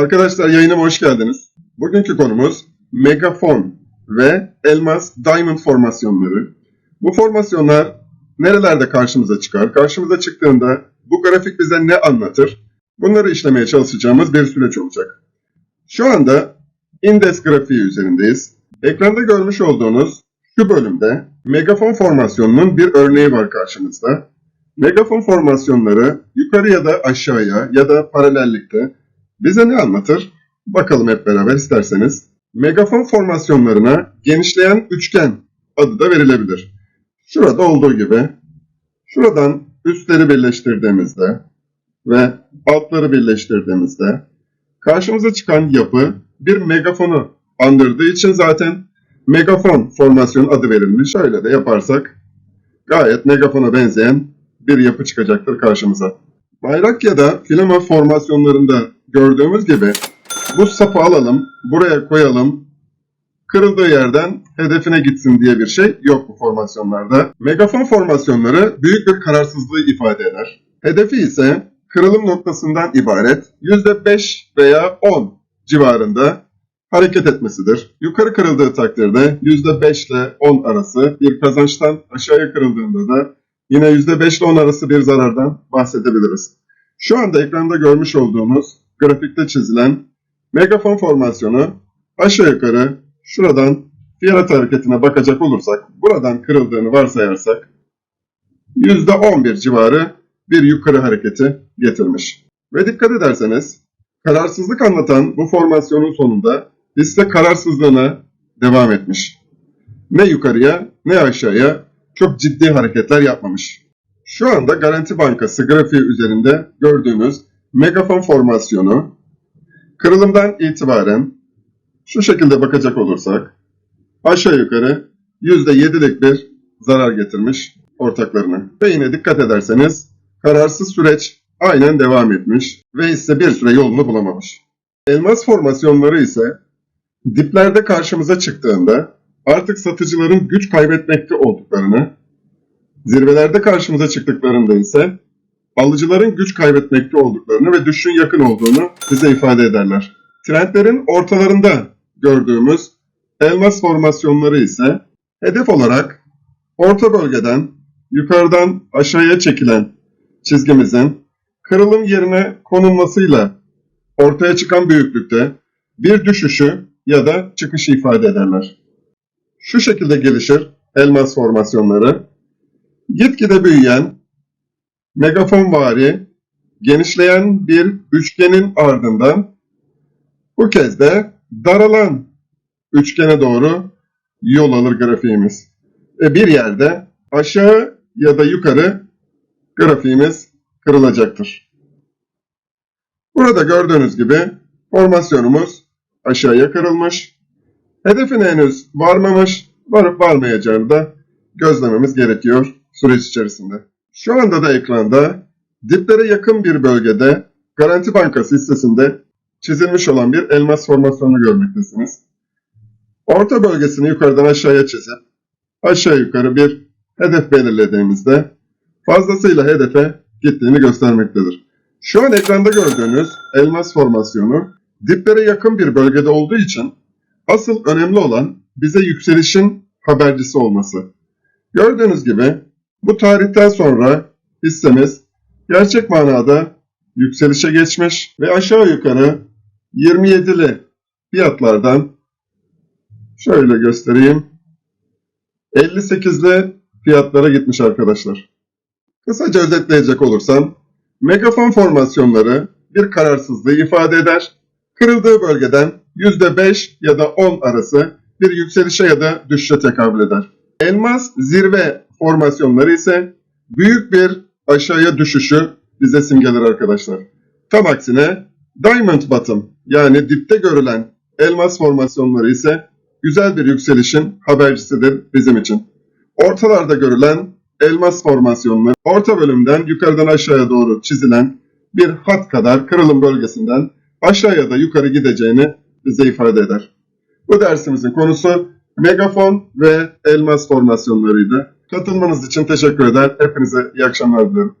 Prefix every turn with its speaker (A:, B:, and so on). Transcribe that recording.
A: Arkadaşlar yayınıma hoş geldiniz. Bugünkü konumuz megafon ve elmas diamond formasyonları. Bu formasyonlar nerelerde karşımıza çıkar? Karşımıza çıktığında bu grafik bize ne anlatır? Bunları işlemeye çalışacağımız bir süreç olacak. Şu anda index grafiği üzerindeyiz. Ekranda görmüş olduğunuz şu bölümde megafon formasyonunun bir örneği var karşımızda. Megafon formasyonları yukarı ya da aşağıya ya da paralellikte bize ne anlatır? Bakalım hep beraber isterseniz. Megafon formasyonlarına genişleyen üçgen adı da verilebilir. Şurada olduğu gibi şuradan üstleri birleştirdiğimizde ve altları birleştirdiğimizde karşımıza çıkan yapı bir megafonu andırdığı için zaten megafon formasyon adı verilmiş. Şöyle de yaparsak gayet megafona benzeyen bir yapı çıkacaktır karşımıza. Bayrak ya da filama formasyonlarında gördüğümüz gibi bu sapı alalım, buraya koyalım, kırıldığı yerden hedefine gitsin diye bir şey yok bu formasyonlarda. Megafon formasyonları büyük bir kararsızlığı ifade eder. Hedefi ise kırılım noktasından ibaret %5 veya 10 civarında hareket etmesidir. Yukarı kırıldığı takdirde %5 ile 10 arası bir kazançtan aşağıya kırıldığında da yine %5 ile 10 arası bir zarardan bahsedebiliriz. Şu anda ekranda görmüş olduğumuz grafikte çizilen megafon formasyonu aşağı yukarı şuradan fiyat hareketine bakacak olursak buradan kırıldığını varsayarsak %11 civarı bir yukarı hareketi getirmiş. Ve dikkat ederseniz kararsızlık anlatan bu formasyonun sonunda hisse kararsızlığına devam etmiş. Ne yukarıya ne aşağıya çok ciddi hareketler yapmamış. Şu anda Garanti Bankası grafiği üzerinde gördüğünüz megafon formasyonu kırılımdan itibaren şu şekilde bakacak olursak aşağı yukarı %7'lik bir zarar getirmiş ortaklarına. Ve yine dikkat ederseniz kararsız süreç aynen devam etmiş ve hisse bir süre yolunu bulamamış. Elmas formasyonları ise diplerde karşımıza çıktığında artık satıcıların güç kaybetmekte olduklarını, zirvelerde karşımıza çıktıklarında ise alıcıların güç kaybetmekte olduklarını ve düşüşün yakın olduğunu bize ifade ederler. Trendlerin ortalarında gördüğümüz elmas formasyonları ise hedef olarak orta bölgeden yukarıdan aşağıya çekilen çizgimizin kırılım yerine konulmasıyla ortaya çıkan büyüklükte bir düşüşü ya da çıkışı ifade ederler. Şu şekilde gelişir elmas formasyonları. Gitgide büyüyen, megafonvari, genişleyen bir üçgenin ardından bu kez de daralan üçgene doğru yol alır grafiğimiz. Ve bir yerde aşağı ya da yukarı grafiğimiz kırılacaktır. Burada gördüğünüz gibi formasyonumuz aşağıya kırılmış. Hedefine henüz varmamış, varıp varmayacağını da gözlememiz gerekiyor süreç içerisinde. Şu anda da ekranda diplere yakın bir bölgede Garanti Bankası hissesinde çizilmiş olan bir elmas formasyonu görmektesiniz. Orta bölgesini yukarıdan aşağıya çizip aşağı yukarı bir hedef belirlediğimizde fazlasıyla hedefe gittiğini göstermektedir. Şu an ekranda gördüğünüz elmas formasyonu diplere yakın bir bölgede olduğu için asıl önemli olan bize yükselişin habercisi olması. Gördüğünüz gibi bu tarihten sonra hissemiz gerçek manada yükselişe geçmiş ve aşağı yukarı 27'li fiyatlardan şöyle göstereyim 58'li fiyatlara gitmiş arkadaşlar. Kısaca özetleyecek olursam megafon formasyonları bir kararsızlığı ifade eder. Kırıldığı bölgeden %5 ya da 10 arası bir yükselişe ya da düşüşe tekabül eder. Elmas zirve formasyonları ise büyük bir aşağıya düşüşü bize simgeler arkadaşlar. Tam aksine diamond bottom yani dipte görülen elmas formasyonları ise güzel bir yükselişin habercisidir bizim için. Ortalarda görülen elmas formasyonları orta bölümden yukarıdan aşağıya doğru çizilen bir hat kadar kırılım bölgesinden aşağıya da yukarı gideceğini bize ifade eder. Bu dersimizin konusu megafon ve elmas formasyonlarıydı. Katılmanız için teşekkür eder. Hepinize iyi akşamlar diliyorum.